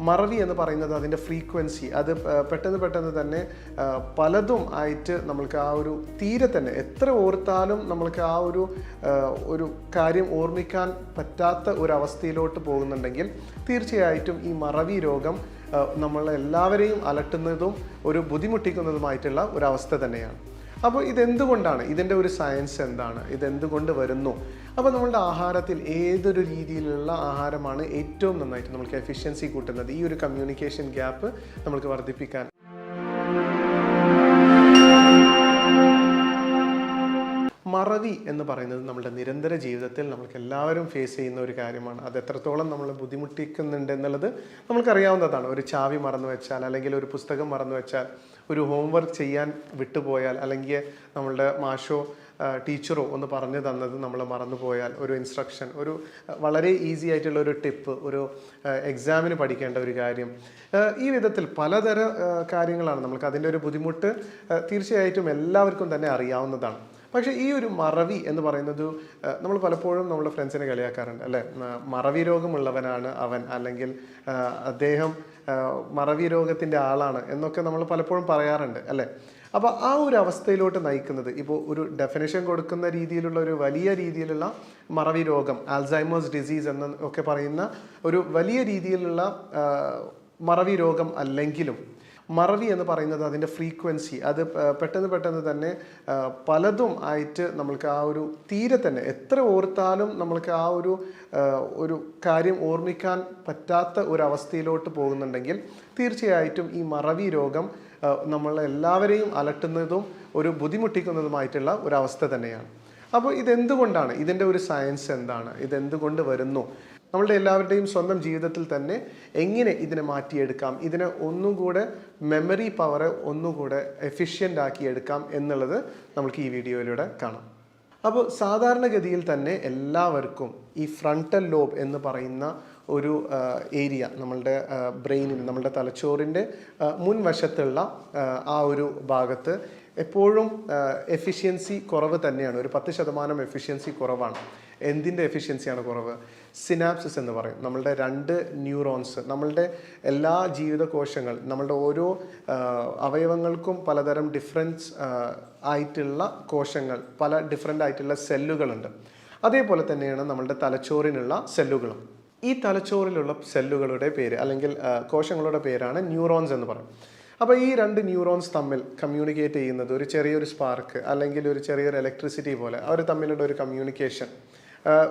മറവി എന്ന് പറയുന്നത് അതിന്റെ ഫ്രീക്വൻസി. അത് പെട്ടെന്ന് പെട്ടെന്ന് തന്നെ പലതും ആയിട്ട് നമ്മൾക്ക് ആ ഒരു തീരെ തന്നെ എത്ര ഓർത്താലും നമ്മൾക്ക് ആ ഒരു ഒരു കാര്യം ഓർമ്മിക്കാൻ പറ്റാത്ത ഒരു അവസ്ഥയിലോട്ട് പോകുന്നുണ്ടെങ്കിൽ തീർച്ചയായിട്ടും ഈ മറവി രോഗം നമ്മളെല്ലാവരെയും അലട്ടുന്നതും ഒരു ബുദ്ധിമുട്ടിക്കുന്നതുമായിട്ടുള്ള ഒരു അവസ്ഥ തന്നെയാണ്. അപ്പോൾ ഇതെന്തുകൊണ്ടാണ്? ഇതിന്റെ ഒരു സയൻസ് എന്താണ്? ഇതെന്തുകൊണ്ട് വരുന്നു? അപ്പോൾ നമ്മളുടെ ആഹാരത്തിൽ ഏതൊരു രീതിയിലുള്ള ആഹാരമാണ് ഏറ്റവും നന്നായിട്ട് നമുക്ക് എഫിഷ്യൻസി കൂട്ടുന്നത്? ഈ ഒരു കമ്മ്യൂണിക്കേഷൻ ഗ്യാപ്പ് നമുക്ക് വർദ്ധിപ്പിക്കാൻ. മറവി എന്ന് പറയുന്നത് നമ്മുടെ നിരന്തര ജീവിതത്തിൽ നമുക്ക് എല്ലാവരും ഫേസ് ചെയ്യുന്ന ഒരു കാര്യമാണ്. അത് എത്രത്തോളം നമ്മൾ ബുദ്ധിമുട്ടിക്കുന്നുണ്ട് എന്നുള്ളത് നമുക്കറിയാവുന്നതാണ് ഒരു ചാവി മറന്നു വെച്ചാൽ അല്ലെങ്കിൽ ഒരു പുസ്തകം മറന്നു വെച്ചാൽ ഒരു ഹോംവർക്ക് ചെയ്യാൻ വിട്ടുപോയാൽ അല്ലെങ്കിൽ നമ്മളുടെ മാഷോ ടീച്ചറോ ഒന്ന് പറഞ്ഞു തന്നത് നമ്മൾ മറന്നുപോയാൽ ഒരു ഇൻസ്ട്രക്ഷൻ ഒരു വളരെ ഈസി ആയിട്ടുള്ള ഒരു ടിപ്പ് ഒരു എക്സാമിന് പഠിക്കേണ്ട ഒരു കാര്യം. ഈ വിധത്തിൽ പലതര കാര്യങ്ങളാണ് നമുക്ക് അതിന്റെ ഒരു ബുദ്ധിമുട്ട് തീർച്ചയായിട്ടും എല്ലാവർക്കും തന്നെ അറിയാവുന്നതാണ്. പക്ഷേ ഈ ഒരു മറവി എന്ന് പറയുന്നത് നമ്മൾ പലപ്പോഴും നമ്മുടെ ഫ്രണ്ട്സിനെ കളിയാക്കാറുണ്ട് അല്ലേ? മറവി രോഗമുള്ളവനാണ് അവൻ അല്ലെങ്കിൽ അദ്ദേഹം മറവി രോഗത്തിന്റെ ആളാണ് എന്നൊക്കെ നമ്മൾ പലപ്പോഴും പറയാറുണ്ട് അല്ലേ? അപ്പോൾ ആ ഒരു അവസ്ഥയിലോട്ട് നയിക്കുന്നത് ഇപ്പോൾ ഒരു ഡെഫിനേഷൻ കൊടുക്കുന്ന രീതിയിലുള്ള ഒരു വലിയ രീതിയിലുള്ള മറവി രോഗം ആൽസൈമേഴ്സ് ഡിസീസ് എന്ന് ഒക്കെ പറയുന്ന ഒരു വലിയ രീതിയിലുള്ള മറവി രോഗം അല്ലെങ്കിലും മറവി എന്ന് പറയുന്നത് അതിന്റെ ഫ്രീക്വൻസി. അത് പെട്ടെന്ന് പെട്ടെന്ന് തന്നെ പലതും ആയിട്ട് നമ്മൾക്ക് ആ ഒരു തീരെ തന്നെ എത്ര ഓർത്താലും നമ്മൾക്ക് ആ ഒരു ഒരു കാര്യം ഓർമ്മിക്കാൻ പറ്റാത്ത ഒരു അവസ്ഥയിലോട്ട് പോകുന്നുണ്ടെങ്കിൽ തീർച്ചയായിട്ടും ഈ മറവി രോഗം നമ്മളെല്ലാവരെയും അലട്ടുന്നതും ഒരു ബുദ്ധിമുട്ടിക്കുന്നതുമായിട്ടുള്ള ഒരു അവസ്ഥ തന്നെയാണ്. അപ്പോൾ ഇതെന്തുകൊണ്ടാണ്? ഇതിന്റെ ഒരു സയൻസ് എന്താണ്? ഇതെന്തുകൊണ്ട് വരുന്നു? നമ്മളുടെ എല്ലാവരുടെയും സ്വന്തം ജീവിതത്തിൽ തന്നെ എങ്ങനെ ഇതിനെ മാറ്റിയെടുക്കാം? ഇതിനെ ഒന്നും കൂടെ മെമ്മറി പവറെ ഒന്നുകൂടെ എഫിഷ്യന്റ് ആക്കി എടുക്കാം എന്നുള്ളത് നമുക്ക് ഈ വീഡിയോയിലൂടെ കാണാം. അപ്പോൾ സാധാരണഗതിയിൽ തന്നെ എല്ലാവർക്കും ഈ ഫ്രണ്ടൽ ലോബ് എന്ന് പറയുന്ന ഒരു ഏരിയ നമ്മളുടെ ബ്രെയിനിൽ നമ്മളുടെ തലച്ചോറിന്റെ മുൻവശത്തുള്ള ആ ഒരു ഭാഗത്ത് എപ്പോഴും എഫിഷ്യൻസി കുറവ് തന്നെയാണ്. ഒരു പത്ത് ശതമാനം എഫിഷ്യൻസി കുറവാണ്. എന്തിന്റെ എഫിഷ്യൻസിയാണ് കുറവ്? സിനാപ്സിസ് എന്ന് പറയും. നമ്മളുടെ രണ്ട് ന്യൂറോൺസ് നമ്മളുടെ എല്ലാ ജീവിതകോശങ്ങൾ നമ്മളുടെ ഓരോ അവയവങ്ങൾക്കും പലതരം ഡിഫറൻസ് ആയിട്ടുള്ള കോശങ്ങൾ പല ഡിഫറെന്റ് ആയിട്ടുള്ള സെല്ലുകളുണ്ട് അതേപോലെ തന്നെയാണ് നമ്മളുടെ തലച്ചോറിനുള്ള സെല്ലുകളും ഈ തലച്ചോറിലുള്ള സെല്ലുകളുടെ പേര് അല്ലെങ്കിൽ കോശങ്ങളുടെ പേരാണ് ന്യൂറോൺസ് എന്ന് പറയും. അപ്പോൾ ഈ രണ്ട് ന്യൂറോൺസ് തമ്മിൽ കമ്മ്യൂണിക്കേറ്റ് ചെയ്യുന്നത് ഒരു ചെറിയൊരു സ്പാർക്ക് അല്ലെങ്കിൽ ഒരു ചെറിയൊരു ഇലക്ട്രിസിറ്റി പോലെ അവർ തമ്മിലുള്ള ഒരു കമ്മ്യൂണിക്കേഷൻ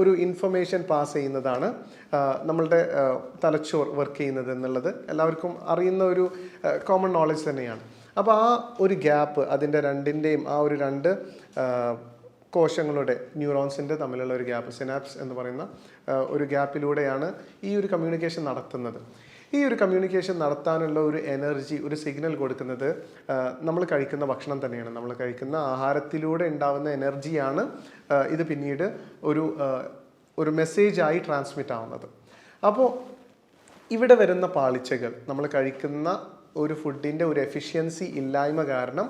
ഒരു ഇൻഫർമേഷൻ പാസ് ചെയ്യുന്നതാണ് നമ്മളുടെ തലച്ചോർ വർക്ക് ചെയ്യുന്നത് എന്നുള്ളത് എല്ലാവർക്കും അറിയുന്ന ഒരു കോമൺ നോളജ് തന്നെയാണ്. അപ്പോൾ ആ ഒരു ഗ്യാപ്പ് അതിന്റെ രണ്ടിന്റെയും ആ ഒരു രണ്ട് കോശങ്ങളുടെ ന്യൂറോൺസിന്റെ തമ്മിലുള്ള ഒരു ഗ്യാപ്പ് സിനാപ്സ് എന്ന് പറയുന്ന ഒരു ഗ്യാപ്പിലൂടെയാണ് ഈ ഒരു കമ്മ്യൂണിക്കേഷൻ നടത്തുന്നത്. ഈ ഒരു കമ്മ്യൂണിക്കേഷൻ നടത്താനുള്ള ഒരു എനർജി ഒരു സിഗ്നൽ കൊടുക്കുന്നത് നമ്മൾ കഴിക്കുന്ന ഭക്ഷണം തന്നെയാണ്. നമ്മൾ കഴിക്കുന്ന ആഹാരത്തിലൂടെ ഉണ്ടാവുന്ന എനർജിയാണ് ഇത് പിന്നീട് ഒരു ഒരു മെസ്സേജായി ട്രാൻസ്മിറ്റ് ആവുന്നത്. അപ്പോൾ ഇവിടെ വരുന്ന പാളിച്ചകൾ നമ്മൾ കഴിക്കുന്ന ഒരു ഫുഡിന്റെ ഒരു എഫിഷ്യൻസി ഇല്ലായ്മ കാരണം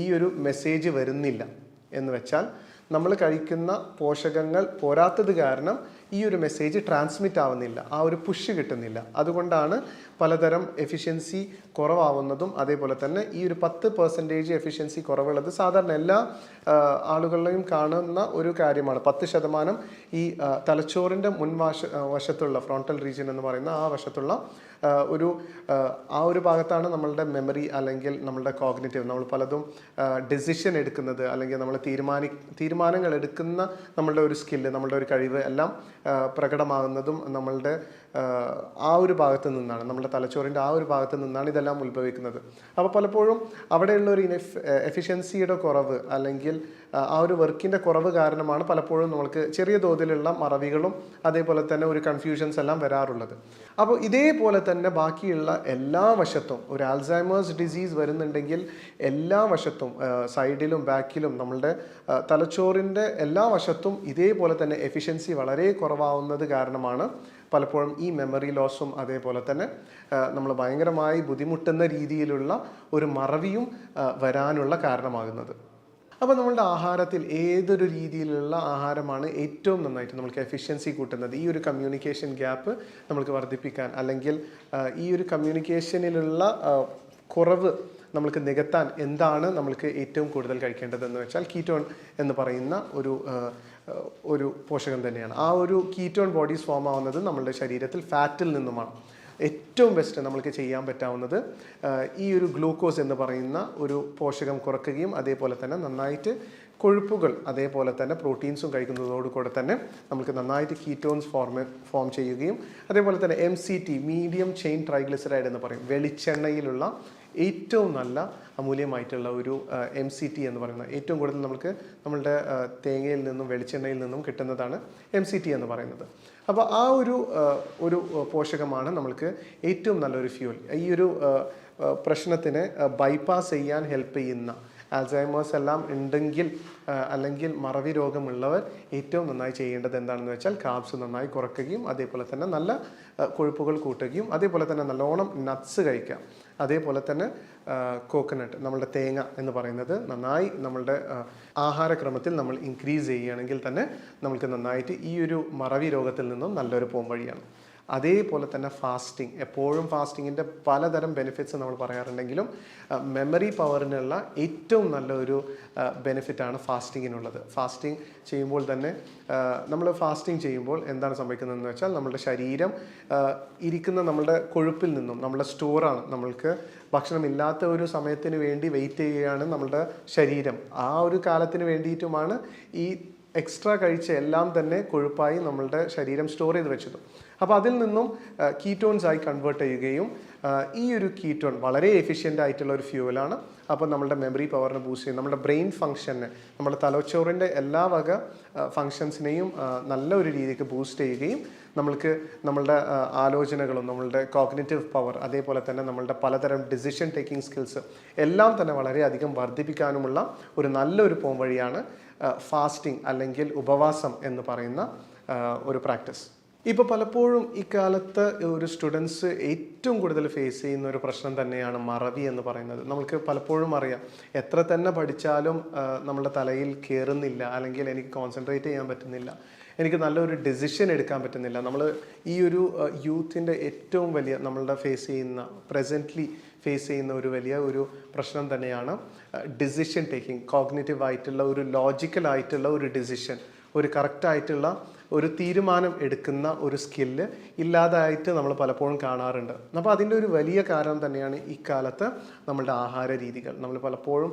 ഈ ഒരു മെസ്സേജ് വരുന്നില്ല. എന്ന് വെച്ചാൽ നമ്മൾ കഴിക്കുന്ന പോഷകങ്ങൾ പോരാത്തത് കാരണം ഈ ഒരു മെസ്സേജ് ട്രാൻസ്മിറ്റ് ആവുന്നില്ല. ആ ഒരു പുഷ് കിട്ടുന്നില്ല. അതുകൊണ്ടാണ് പലതരം എഫിഷ്യൻസി കുറവാവുന്നതും അതേപോലെ തന്നെ ഈ ഒരു പത്ത് പെർസെന്റേജ് എഫിഷ്യൻസി കുറവുള്ളത് സാധാരണ എല്ലാ ആളുകളിലും കാണുന്ന ഒരു കാര്യമാണ്. പത്ത് ശതമാനം ഈ തലച്ചോറിന്റെ മുൻവശ വശത്തുള്ള ഫ്രോണ്ടൽ റീജിയൻ എന്ന് പറയുന്ന ആ വശത്തുള്ള ഒരു ആ, ഒരു ഭാഗത്താണ് നമ്മളുടെ മെമ്മറി അല്ലെങ്കിൽ നമ്മളുടെ കോഗ്നേറ്റീവ് നമ്മൾ പലതും ഡെസിഷൻ എടുക്കുന്നത് അല്ലെങ്കിൽ നമ്മൾ തീരുമാനി തീരുമാനങ്ങൾ എടുക്കുന്ന നമ്മളുടെ ഒരു സ്കില്ല് നമ്മളുടെ ഒരു കഴിവ് എല്ലാം പ്രകടമാകുന്നതും നമ്മളുടെ ആ, ഒരു ഭാഗത്ത് നിന്നാണ് നമ്മുടെ തലച്ചോറിന്റെ ആ ഒരു ഭാഗത്ത് നിന്നാണ് ഇതെല്ലാം ഉത്ഭവിക്കുന്നത്. അപ്പോൾ പലപ്പോഴും അവിടെയുള്ള ഒരു ഇനഫ് എഫിഷ്യൻസിയുടെ കുറവ് അല്ലെങ്കിൽ ആ, ഒരു വർക്കിന്റെ കുറവ് കാരണമാണ് പലപ്പോഴും നമ്മൾക്ക് ചെറിയ തോതിലുള്ള മറവികളും അതേപോലെ തന്നെ ഒരു കൺഫ്യൂഷൻസ് എല്ലാം വരാറുള്ളത്. അപ്പോൾ ഇതേപോലെ തന്നെ ബാക്കിയുള്ള എല്ലാ വശത്തും ഒരു ആൽസൈമേഴ്സ് ഡിസീസ് വരുന്നുണ്ടെങ്കിൽ എല്ലാ വശത്തും സൈഡിലും ബാക്കിലും നമ്മളുടെ തലച്ചോറിന്റെ എല്ലാ വശത്തും ഇതേപോലെ തന്നെ എഫിഷ്യൻസി വളരെ കുറവാവുന്നത് കാരണമാണ് പലപ്പോഴും ഈ മെമ്മറി ലോസും അതേപോലെ തന്നെ നമ്മൾ ഭയങ്കരമായി ബുദ്ധിമുട്ടുന്ന രീതിയിലുള്ള ഒരു മറവിയും വരാനുള്ള കാരണമാകുന്നത്. അപ്പോൾ നമ്മളുടെ ആഹാരത്തിൽ ഏതൊരു രീതിയിലുള്ള ആഹാരമാണ് ഏറ്റവും നന്നായിട്ട് നമുക്ക് എഫിഷ്യൻസി കൂട്ടുന്നത്? ഈ ഒരു കമ്മ്യൂണിക്കേഷൻ ഗ്യാപ്പ് നമ്മൾക്ക് വർദ്ധിപ്പിക്കാൻ അല്ലെങ്കിൽ ഈ ഒരു കമ്മ്യൂണിക്കേഷനിലുള്ള കുറവ് നമ്മൾക്ക് നികത്താൻ എന്താണ് നമ്മൾക്ക് ഏറ്റവും കൂടുതൽ കഴിക്കേണ്ടതെന്ന് വെച്ചാൽ കീറ്റോൺ എന്ന് പറയുന്ന ഒരു ഒരു പോഷകം തന്നെയാണ്. ആ ഒരു കീറ്റോൺ ബോഡീസ് ഫോം ആവുന്നത് നമ്മളുടെ ശരീരത്തിൽ ഫാറ്റിൽ നിന്നുമാണ്. ഏറ്റവും ബെസ്റ്റ് നമ്മൾക്ക് ചെയ്യാൻ പറ്റാവുന്നത് ഈ ഒരു ഗ്ലൂക്കോസ് എന്ന് പറയുന്ന ഒരു പോഷകം കുറക്കുകയും അതേപോലെ തന്നെ നന്നായിട്ട് കൊഴുപ്പുകൾ അതേപോലെ തന്നെ പ്രോട്ടീൻസും കഴിക്കുന്നതോടുകൂടെ തന്നെ നമുക്ക് നന്നായിട്ട് കീറ്റോൺസ് ഫോർമ ഫോം ചെയ്യുകയും അതേപോലെ തന്നെ M C T medium chain triglyceride എന്ന് പറയും. വെളിച്ചെണ്ണയിലുള്ള ഏറ്റവും നല്ല അമൂല്യമായിട്ടുള്ള ഒരു എം സി ടി എന്ന് പറയുന്നത് ഏറ്റവും കൂടുതൽ നമുക്ക് നമ്മളുടെ തേങ്ങയിൽ നിന്നും വെളിച്ചെണ്ണയിൽ നിന്നും കിട്ടുന്നതാണ് എം സി ടി എന്ന് പറയുന്നത്. അപ്പോൾ ആ ഒരു ഒരു പോഷകമാണ് നമ്മൾക്ക് ഏറ്റവും നല്ലൊരു ഫ്യൂൽ ഈ ഒരു പ്രശ്നത്തിനെ ബൈപ്പാസ് ചെയ്യാൻ ഹെൽപ്പ് ചെയ്യുന്ന ആൽസൈമേഴ്സ് എല്ലാം ഉണ്ടെങ്കിൽ അല്ലെങ്കിൽ മറവി രോഗമുള്ളവർ ഏറ്റവും നന്നായി ചെയ്യേണ്ടത് എന്താണെന്ന് വെച്ചാൽ കാബ്സ് നന്നായി കുറയ്ക്കുകയും അതേപോലെ തന്നെ നല്ല കൊഴുപ്പുകൾ കൂട്ടുകയും അതേപോലെ തന്നെ നല്ലോണം നട്ട്സ് കഴിക്കാം. അതേപോലെ തന്നെ കോക്കനട്ട് നമ്മളുടെ തേങ്ങ എന്ന് പറയുന്നത് നന്നായി നമ്മളുടെ ആഹാരക്രമത്തിൽ നമ്മൾ ഇൻക്രീസ് ചെയ്യുകയാണെങ്കിൽ തന്നെ നമുക്ക് നന്നായിട്ട് ഈ ഒരു മറവി രോഗത്തിൽ നിന്നും നല്ലൊരു പോംവഴിയാണ്. അതേപോലെ തന്നെ ഫാസ്റ്റിംഗ് എപ്പോഴും ഫാസ്റ്റിങ്ങിന്റെ പലതരം ബെനിഫിറ്റ്സ് നമ്മൾ പറയാറുണ്ടെങ്കിലും മെമ്മറി പവറിനുള്ള ഏറ്റവും നല്ലൊരു ബെനിഫിറ്റാണ് ഫാസ്റ്റിങ്ങിനുള്ളത് ഫാസ്റ്റിംഗ് ചെയ്യുമ്പോൾ തന്നെ നമ്മൾ ഫാസ്റ്റിംഗ് ചെയ്യുമ്പോൾ എന്താണ് സംഭവിക്കുന്നതെന്ന് വെച്ചാൽ നമ്മുടെ ശരീരം ഇരിക്കുന്ന നമ്മുടെ കൊഴുപ്പിൽ നിന്നും നമ്മുടെ സ്റ്റോറാണ് നമ്മൾക്ക് ഭക്ഷണമില്ലാത്ത ഒരു സമയത്തിന് വേണ്ടി വെയിറ്റ് ചെയ്യുകയാണ് നമ്മുടെ ശരീരം. ആ ഒരു കാലത്തിന് വേണ്ടിയിട്ടുമാണ് ഈ എക്സ്ട്രാ കഴിച്ച എല്ലാം തന്നെ കൊഴുപ്പായി നമ്മളുടെ ശരീരം സ്റ്റോർ ചെയ്ത് വെച്ചത്. അപ്പോൾ അതിൽ നിന്നും കീറ്റോൺസ് ആയി കൺവേർട്ട് ചെയ്യുകയും ഈ ഒരു കീറ്റോൺ വളരെ എഫിഷ്യന്റ് ആയിട്ടുള്ള ഒരു ഫ്യൂവലാണ് അപ്പോൾ നമ്മുടെ മെമ്മറി പവറിനെ ബൂസ്റ്റ് ചെയ്യും. നമ്മുടെ ബ്രെയിൻ ഫംഗ്ഷനെ നമ്മുടെ തലച്ചോറിന്റെ എല്ലാ വക ഫങ്ഷൻസിനെയും നല്ല ഒരു രീതിക്ക് ബൂസ്റ്റ് ചെയ്യുകയും നമ്മൾക്ക് നമ്മളുടെ ആലോചനകളും നമ്മളുടെ കോഗ്നേറ്റീവ് പവർ അതേപോലെ തന്നെ നമ്മളുടെ പലതരം ഡിസിഷൻ ടേക്കിംഗ് സ്കിൽസ് എല്ലാം തന്നെ വളരെയധികം വർദ്ധിപ്പിക്കാനുമുള്ള ഒരു നല്ലൊരു പോംവഴിയാണ് ഫാസ്റ്റിംഗ് അല്ലെങ്കിൽ ഉപവാസം എന്ന് പറയുന്ന ഒരു പ്രാക്ടീസ് ഇപ്പോൾ പലപ്പോഴും ഇക്കാലത്ത് ഒരു സ്റ്റുഡൻസ് ഏറ്റവും കൂടുതൽ ഫേസ് ചെയ്യുന്ന ഒരു പ്രശ്നം തന്നെയാണ് മറവി എന്ന് പറയുന്നത്. നമുക്ക് പലപ്പോഴും അറിയാം. എത്ര തന്നെ പഠിച്ചാലും നമ്മുടെ തലയിൽ കയറുന്നില്ല അല്ലെങ്കിൽ എനിക്ക് കോൺസെൻട്രേറ്റ് ചെയ്യാൻ പറ്റുന്നില്ല. എനിക്ക് നല്ലൊരു ഡെസിഷൻ എടുക്കാൻ പറ്റുന്നില്ല. നമ്മൾ ഈ ഒരു യൂത്തിന്റെ ഏറ്റവും വലിയ നമ്മളുടെ ഫേസ് ചെയ്യുന്ന പ്രസന്റ്ലി ഫേസ് ചെയ്യുന്ന ഒരു വലിയ ഒരു പ്രശ്നം തന്നെയാണ് ഡിസിഷൻ ടേക്കിംഗ് കോഗ്നേറ്റീവ് ആയിട്ടുള്ള ഒരു ലോജിക്കൽ ആയിട്ടുള്ള ഒരു ഡിസിഷൻ ഒരു കറക്റ്റ് ആയിട്ടുള്ള ഒരു തീരുമാനം എടുക്കുന്ന ഒരു സ്കില്ല് ഇല്ലാതായിട്ട് നമ്മൾ പലപ്പോഴും കാണാറുണ്ട്. അപ്പോൾ അതിന്റെ ഒരു വലിയ കാരണം തന്നെയാണ് ഇക്കാലത്ത് നമ്മളുടെ ആഹാര രീതികൾ. നമ്മൾ പലപ്പോഴും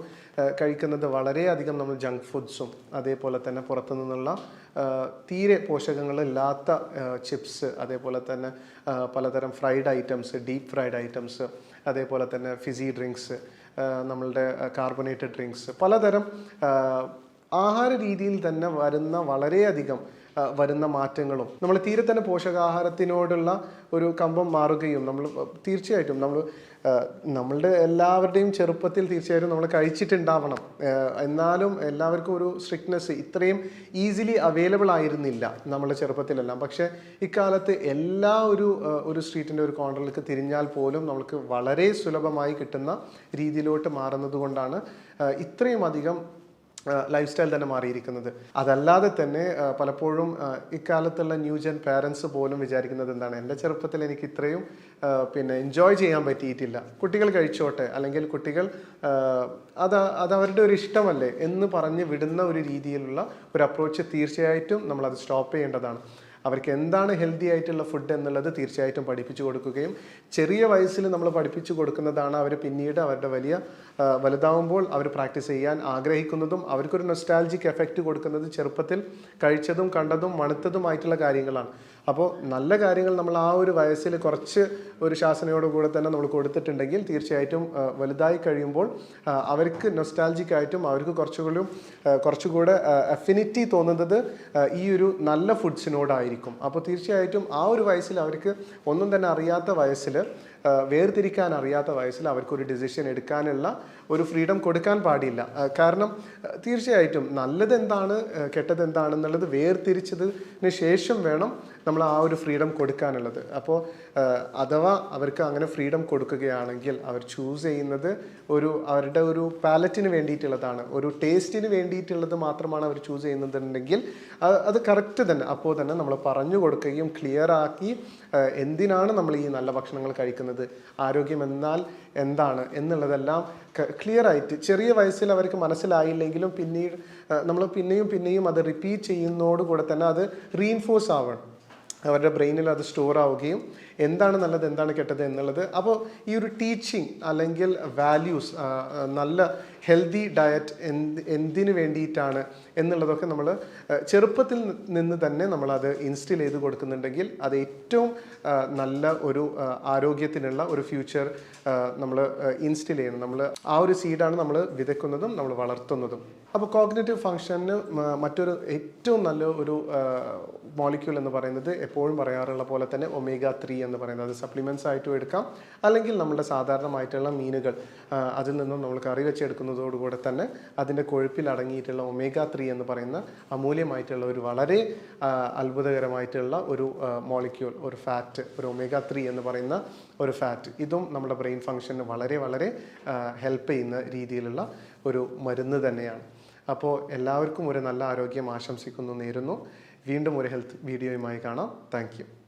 കഴിക്കുന്നത് വളരെയധികം നമ്മൾ ജങ്ക് ഫുഡ്സും അതേപോലെ തന്നെ പുറത്തു നിന്നുള്ള തീരെ പോഷകങ്ങളില്ലാത്ത ചിപ്സ് അതേപോലെ തന്നെ പലതരം fried items deep fried items അതേപോലെ തന്നെ ഫിസി ഡ്രിങ്ക്സ് നമ്മളുടെ കാർബണേറ്റഡ് ഡ്രിങ്ക്സ് പലതരം ആഹാര രീതിയിൽ തന്നെ വരുന്ന വളരെയധികം വരുന്ന മാറ്റങ്ങളും. നമ്മൾ തീരെ തന്നെ പോഷകാഹാരത്തിനോടുള്ള ഒരു കമ്പം മാറുകയും നമ്മൾ തീർച്ചയായിട്ടും നമ്മൾ നമ്മളുടെ എല്ലാവരുടെയും ചെറുപ്പത്തിൽ തീർച്ചയായിട്ടും നമ്മൾ കഴിച്ചിട്ടുണ്ടാവണം. എന്നാലും എല്ലാവർക്കും ഒരു സ്ട്രിക്ട്നെസ് ഇത്രയും ഈസിലി അവൈലബിൾ ആയിരുന്നില്ല നമ്മുടെ ചെറുപ്പത്തിലെല്ലാം. പക്ഷേ ഇക്കാലത്ത് എല്ലാ ഒരു ഒരു സ്ട്രീറ്റിന്റെ ഒരു കോർണറിലേക്ക് തിരിഞ്ഞാൽ പോലും നമുക്ക് വളരെ സുലഭമായി കിട്ടുന്ന രീതിയിലോട്ട് മാറുന്നത് കൊണ്ടാണ് ഇത്രയും അധികം ലൈഫ് സ്റ്റൈൽ തന്നെ മാറിയിരിക്കുന്നത്. അതല്ലാതെ തന്നെ പലപ്പോഴും ഇക്കാലത്തുള്ള ന്യൂ ജൻ പാരൻസ് പോലും വിചാരിക്കുന്നത് എന്താണ്? എന്റെ ചെറുപ്പത്തിൽ എനിക്ക് ഇത്രയും പിന്നെ എൻജോയ് ചെയ്യാൻ പറ്റിയിട്ടില്ല. കുട്ടികൾ കഴിച്ചോട്ടെ അല്ലെങ്കിൽ കുട്ടികൾ അത് അതവരുടെ ഒരു ഇഷ്ടമല്ലേ എന്ന് പറഞ്ഞ് വിടുന്ന ഒരു രീതിയിലുള്ള ഒരു അപ്രോച്ച് തീർച്ചയായിട്ടും നമ്മളത് സ്റ്റോപ്പ് ചെയ്യേണ്ടതാണ്. അവർക്ക് എന്താണ് ഹെൽത്തി ആയിട്ടുള്ള ഫുഡ് എന്നുള്ളത് തീർച്ചയായിട്ടും പഠിപ്പിച്ചു കൊടുക്കുകയും ചെറിയ വയസ്സിൽ നമ്മൾ പഠിപ്പിച്ചു കൊടുക്കുന്നതാണ് അവർ പിന്നീട് അവരുടെ വലിയ വലുതാവുമ്പോൾ അവർ പ്രാക്ടീസ് ചെയ്യാൻ ആഗ്രഹിക്കുന്നതും അവർക്കൊരു നൊസ്റ്റാലജിക് എഫക്റ്റ് കൊടുക്കുന്നത് ചെറുപ്പത്തിൽ കഴിച്ചതും കണ്ടതും മണുത്തതുമായിട്ടുള്ള കാര്യങ്ങളാണ്. അപ്പോൾ നല്ല കാര്യങ്ങൾ നമ്മൾ ആ ഒരു വയസ്സിൽ കുറച്ച് ഒരു ശാസനയോടുകൂടെ തന്നെ നമ്മൾ കൊടുത്തിട്ടുണ്ടെങ്കിൽ തീർച്ചയായിട്ടും വലുതായി കഴിയുമ്പോൾ അവർക്ക് നൊസ്റ്റാലജിക് ആയിട്ടും അവർക്ക് കുറച്ചുകൂടി കുറച്ചുകൂടെ അഫിനിറ്റി തോന്നുന്നത് ഈ ഒരു നല്ല ഫുഡ്സിനോടായിരിക്കും അപ്പോൾ തീർച്ചയായിട്ടും ആ ഒരു വയസ്സിൽ അവർക്ക് ഒന്നും തന്നെ അറിയാത്ത വയസ്സിൽ വേർതിരിക്കാൻ അറിയാത്ത വയസ്സിൽ അവർക്കൊരു ഡിസിഷൻ എടുക്കാനുള്ള ഒരു ഫ്രീഡം കൊടുക്കാൻ പാടില്ല. കാരണം തീർച്ചയായിട്ടും നല്ലതെന്താണ് കെട്ടതെന്താണെന്നുള്ളത് വേർതിരിച്ചതിന് ശേഷം വേണം നമ്മൾ ആ ഒരു ഫ്രീഡം കൊടുക്കാനുള്ളത്. അപ്പോൾ അഥവാ അവർക്ക് അങ്ങനെ ഫ്രീഡം കൊടുക്കുകയാണെങ്കിൽ അവർ ചൂസ് ചെയ്യുന്നത് ഒരു അവരുടെ ഒരു പാലറ്റിന് വേണ്ടിയിട്ടുള്ളതാണ്. ഒരു ടേസ്റ്റിന് വേണ്ടിയിട്ടുള്ളത് മാത്രമാണ് അവർ ചൂസ് ചെയ്യുന്നതെന്നുണ്ടെങ്കിൽ അത് കറക്റ്റ് തന്നെ. അപ്പോൾ തന്നെ നമ്മൾ പറഞ്ഞു കൊടുക്കുകയും ക്ലിയർ ആക്കി എന്തിനാണ് നമ്മൾ ഈ നല്ല ഭക്ഷണങ്ങൾ കഴിക്കുന്നത്? ആരോഗ്യം എന്നാൽ എന്താണ്? എന്നുള്ളതെല്ലാം ക്ലിയർ ആയിട്ട് ചെറിയ വയസ്സിൽ അവർക്ക് മനസ്സിലായില്ലെങ്കിലും പിന്നീട് നമ്മൾ പിന്നെയും പിന്നെയും അത് റിപ്പീറ്റ് ചെയ്യുന്നതോടുകൂടെ തന്നെ അത് റീഇൻഫോഴ്സ് ആവണം. അവരുടെ ബ്രെയിനിൽ അത് സ്റ്റോർ ആവുകയും എന്താണ് നല്ലത് എന്താണ് കെട്ടത് എന്നുള്ളത്. അപ്പോൾ ഈ ഒരു ടീച്ചിങ് അല്ലെങ്കിൽ വാല്യൂസ് നല്ല ഹെൽത്തി ഡയറ്റ് എന്ത് എന്തിനു വേണ്ടിയിട്ടാണ് എന്നുള്ളതൊക്കെ നമ്മൾ ചെറുപ്പത്തിൽ നിന്ന് തന്നെ നമ്മളത് ഇൻസ്റ്റിൽ ചെയ്ത് കൊടുക്കുന്നുണ്ടെങ്കിൽ അത് ഏറ്റവും നല്ല ഒരു ആരോഗ്യത്തിനുള്ള ഒരു ഫ്യൂച്ചർ നമ്മൾ ഇൻസ്റ്റിൽ ചെയ്യണം. നമ്മൾ ആ ഒരു സീഡാണ് നമ്മൾ വിതയ്ക്കുന്നതും നമ്മൾ വളർത്തുന്നതും. അപ്പോൾ കോഗ്നേറ്റീവ് ഫങ്ഷന് മറ്റൊരു ഏറ്റവും നല്ല ഒരു മോളിക്യൂൾ എന്ന് പറയുന്നത് എപ്പോഴും പറയാറുള്ള പോലെ തന്നെ ഒമേഗ ത്രീ പറയുന്നത്. അത് സപ്ലിമെന്റ്സ് ആയിട്ടും എടുക്കാം. അല്ലെങ്കിൽ നമ്മുടെ സാധാരണമായിട്ടുള്ള മീനുകൾ അതിൽ നിന്നും നമ്മൾ കറി വെച്ചെടുക്കുന്നതോടുകൂടെ തന്നെ അതിന്റെ കൊഴുപ്പിൽ അടങ്ങിയിട്ടുള്ള ഒമേഗ ത്രീ എന്ന് പറയുന്ന അമൂല്യമായിട്ടുള്ള ഒരു വളരെ അത്ഭുതകരമായിട്ടുള്ള ഒരു മോളിക്യൂൾ ഒരു ഫാറ്റ് ഒരു ഒമേഗ ത്രീ എന്ന് പറയുന്ന ഒരു ഫാറ്റ് ഇതും നമ്മുടെ ബ്രെയിൻ ഫങ്ഷന് വളരെ വളരെ ഹെൽപ്പ് ചെയ്യുന്ന രീതിയിലുള്ള ഒരു മരുന്ന് തന്നെയാണ്. അപ്പോൾ എല്ലാവർക്കും ഒരു നല്ല ആരോഗ്യം ആശംസിക്കുന്നു നേരുന്നു. വീണ്ടും ഒരു ഹെൽത്ത് വീഡിയോയുമായി കാണാം. താങ്ക്